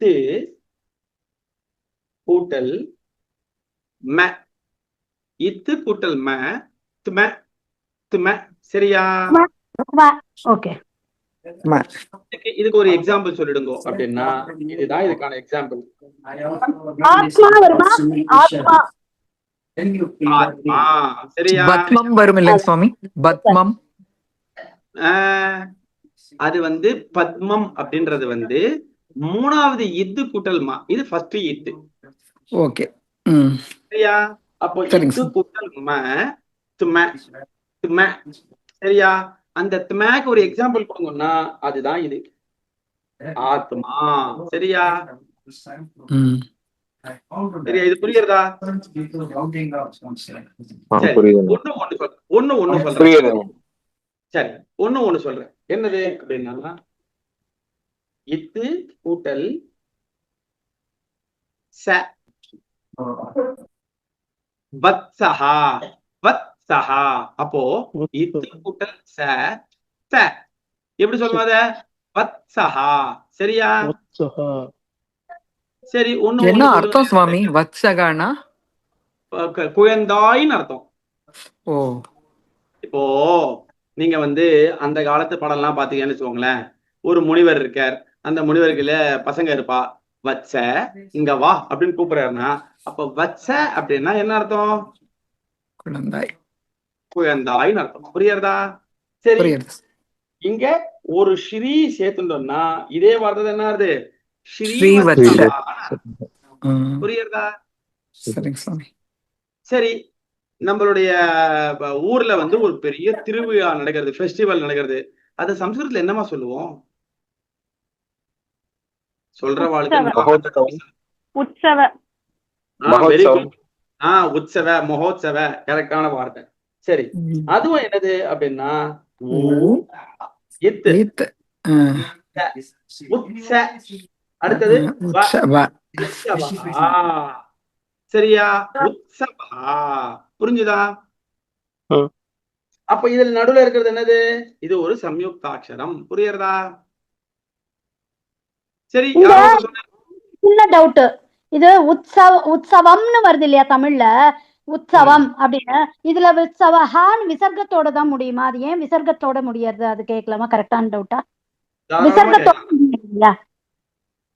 இத்து கூட்டல் ம. இத்து கூட்டல் ம தும தும. சரியா? ஓகே. இதுக்கு- ஒரு எக்ஸாம்பிள் சொல்லிடுங்க. அப்படின்னா இதுதான் இதுக்கான எக்ஸாம்பிள் ஆத்மா வருமா? ஆத்மா. ஆத்மா. சரியா? பத்மம் வரும் இல்லைங்க சுவாமி. பத்மம். ஆஹ், அது வந்து பத்மம் அப்படின்றது வந்து மூணாவது இத்து கூட்டல் மா. இது ஃபர்ஸ்ட் இத்து ஓகே. சரியா? அப்போ இத்து. கூட்டல் ம தும தும. சரியா? அந்த துமேக்கு ஒரு எக்ஸாம்பிள் கொடுங்கன்னா அதுதான் இது. ஆத்மா. சரியா? சரியா? இது புரியுறதா? புரியுதுங்க. ஒண்ணு ஒண்ணு சொல்றேன் ஒண்ணு ஒண்ணு சொல்றேன். சரி. ஒண்ணு ஒண்ணு சொல்றேன். என்னது? அப்படின்னா இத்து கூட்டல் ச. வத்சஹா வத்சஹா. அப்போ இத்து கூட்டல் ச ச. எப்படி சொல்லுவோம் அத? வத்சஹா. சரியா? சரி ஒண்ணு என்ன ஒண்ணு அர்த்தம். சுவாமி? வத்சகானா? குழந்தாய்ன்னு அர்த்தம். ஓ. இப்போ நீங்க வந்து அந்த காலத்து படம்லாம் பாத்தீங்கன்னு வச்சுக்கோங்களேன். ஒரு முனிவர் இருக்கார். அந்த முனிவருக்குள்ள பசங்க இருப்பா வச்ச இங்க வா அப்படின்னு கூப்பிடுறாருன்னா அப்ப வச்ச அப்படின்னா என்ன அர்த்தம்? குழந்தாய். குழந்தாய்ன்னு அர்த்தம். புரியுறதா சரி. இங்க ஒரு ஸ்ரீ சேர்த்துட்டோம்னா இதே வார்த்தை என்ன. ம், புரியுறதா சரி. நம்மளுடைய ஊர்ல வந்து ஒரு பெரிய திருவிழா நடக்கிறது ஃபெஸ்டிவல் நடக்கிறது. அது சம்ஸ்கிருதத்துல என்னமா சொல்லுவோம்? சொல்ற. உற்சவ. ஆஹ் உற்சவ. மகோத்சவ கரெக்டான வார்த்தை. சரி. அதுவும் என்னது அப்படின்னா இத்து. அடுத்தது. சரியா? உற்சவா. புரிஞ்சுதா. அப்ப இதுல நடுவுல இருக்கிறது என்னது? இது ஒரு சம்யுக்தாட்சரம். புரியுறதா சரி சொன்னா- டவுட் இது உற்சவ உற்சவம்னு வருது இல்லையா தமிழ்ல? உற்சவம் அப்படின்னு. இதுல உற்சவஹான் விசர்க்கத்தோட தான் முடியுமா? அது ஏன் விசர்க்கத்தோட முடியாது அது கேட்கலாமா? கரெக்டான டவுட்டா விசர்க்கத்தோட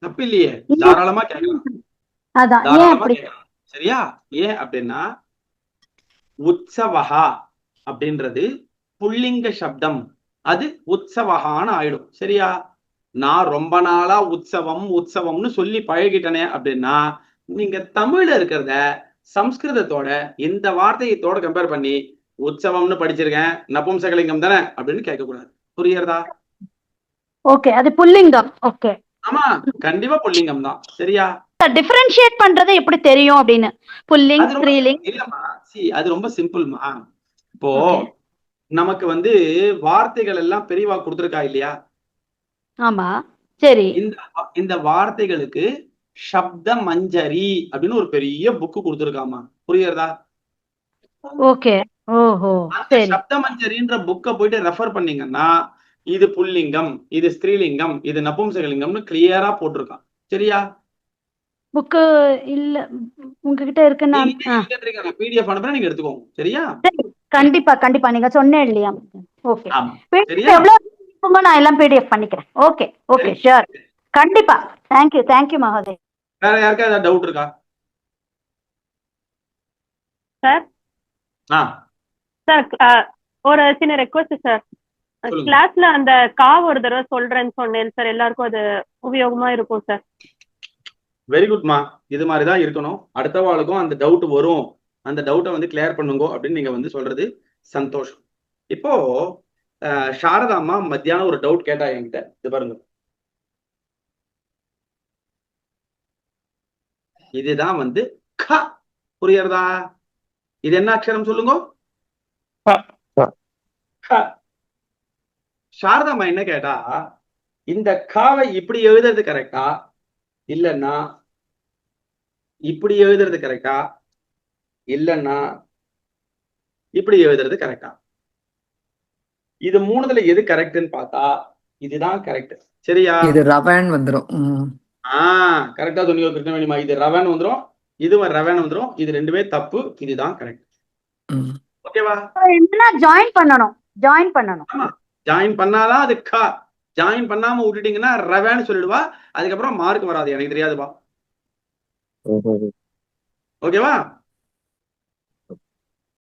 தப்பு இல்லையே இல்ல. தாராளமா கேட்கலாம். அதான் ஏன் அப்படி? சரியா? ஏன் அப்படின்னா உற்சவஹா அப்படின்றது புல்லிங்க சப்தம். அது உற்சவஹான்னு ஆயிடும். சரியா? நான் ரொம்ப நாளா உற்சவம் உற்சவம்னு சொல்லி பழகிட்டனே அப்படின்னா நீங்க தமிழ்ல இருக்கிறத சம்ஸ்கிருதத்தோட இந்த வார்த்தையத்தோட கம்பேர் பண்ணி உற்சவம்னு படிச்சிருக்கேன் நபும்சகலிங்கம் தானே அப்படின்னு கேட்க கூடாது புரியுறதா ஓகே அது புல்லிங்கம். ஓகே ஆமா கண்டிப்பா புல்லிங்கம் தான். சரியா? டிஃபரன்ஷியேட் பண்றது எப்படி தெரியும் அப்படின்னு? புல்லிங் ஸ்திரீலிங் இல்லம்மா சி அது ரொம்ப சிம்பிள்மா இப்போ. நமக்கு வந்து வார்த்தைகள் எல்லாம் பெரியவா கொடுத்துருக்கா இல்லையா? ஆமா. சரி. இந்த இந்த வார்த்தைகளுக்கு சப்த மஞ்சரி அப்படின்னு ஒரு பெரிய புக்கு கொடுத்துருக்காமா? புரியுறதா ஓகே. ஓஹோ. சப்த மஞ்சரின்ற புக்கை போயிட்டு ரெஃபர் பண்ணீங்கன்னா இது புல்லிங்கம் இது ஸ்திரீலிங்கம் இது நபும்சகலிங்கம்னு கிளியரா போட்டிருக்கான். சரியா? புக்கு இல்ல உங்ககிட்ட இருக்குன்னா ஆ, பிடிஎஃப் அனுப்புறேன் நீங்க எடுத்துக்கோங்க. சரியா? கண்டிப்பா கண்டிப்பா. நீங்க சொன்னேன் இல்லையா? ஓகே? எவ்வளவு இருக்குமோ நான் எல்லாம் பிடிஎஃப் பண்ணிக்கிறேன். ஓகே ஓகே ஷூர் கண்டிப்பா. தேங்க்யூ தேங்க்யூ மகோதய் வேற யாருக்கா ஏதாவது டவுட் இருக்கா? சார் சார் ஒரு சின்ன ரெக்வஸ்ட் சார். கிளாஸ்ல அந்த கா ஒரு தடவை சொல்றேன்னு சொன்னேன் சார் எல்லாருக்கும் அது உபயோகமா இருக்கும் சார் வெரி குட்மா இது மாதிரி தான் இருக்கணும். அடுத்த வாளுக்கும் அந்த டவுட் வரும். அந்த டவுட்டை வந்து கிளியர் பண்ணுங்க அப்படின்னு நீங்க வந்து சொல்றது சந்தோஷம். இப்போ சாரதா அம்மா மத்தியானம் ஒரு டவுட் கேட்டா என்கிட்ட. இது பாருங்க. இதுதான் வந்து க. புரியுறதா இது என்ன அக்ஷரம் சொல்லுங்க. சாரதா அம்மா என்ன கேட்டா இந்த காவை இப்படி எழுதுறது கரெக்டா இல்லைன்னா இப்படி எழுதுறது கரெக்டா இல்லைன்னா இப்படி எழுதுறது கரெக்டா இது மூணுதுல எது கரெக்ட்னு பார்த்தா இதுதான் கரெக்ட் சரியா? இது ரவன் வந்துரும். ஆஹ் கரெக்டா சொன்னீங்க கிருஷ்ணவேணிமா. இது ரவன் வந்துரும் இதுவும் ரவன் வந்துரும் இது ரெண்டுமே தப்பு இதுதான் கரெக்ட் ம். ஓகேவா? என்னன்னா ஜாயின் பண்ணணும் ஜாயின் பண்ணணும். ஜாயின் பண்ணாதான் அது கா ஜாயின் பண்ணாம விட்டுட்டீங்கன்னா ரவேன்னு சொல்லிடுவா அதுக்கப்புறம் மார்க் வராது எனக்கு தெரியாதுப்பா. ஓகேவா?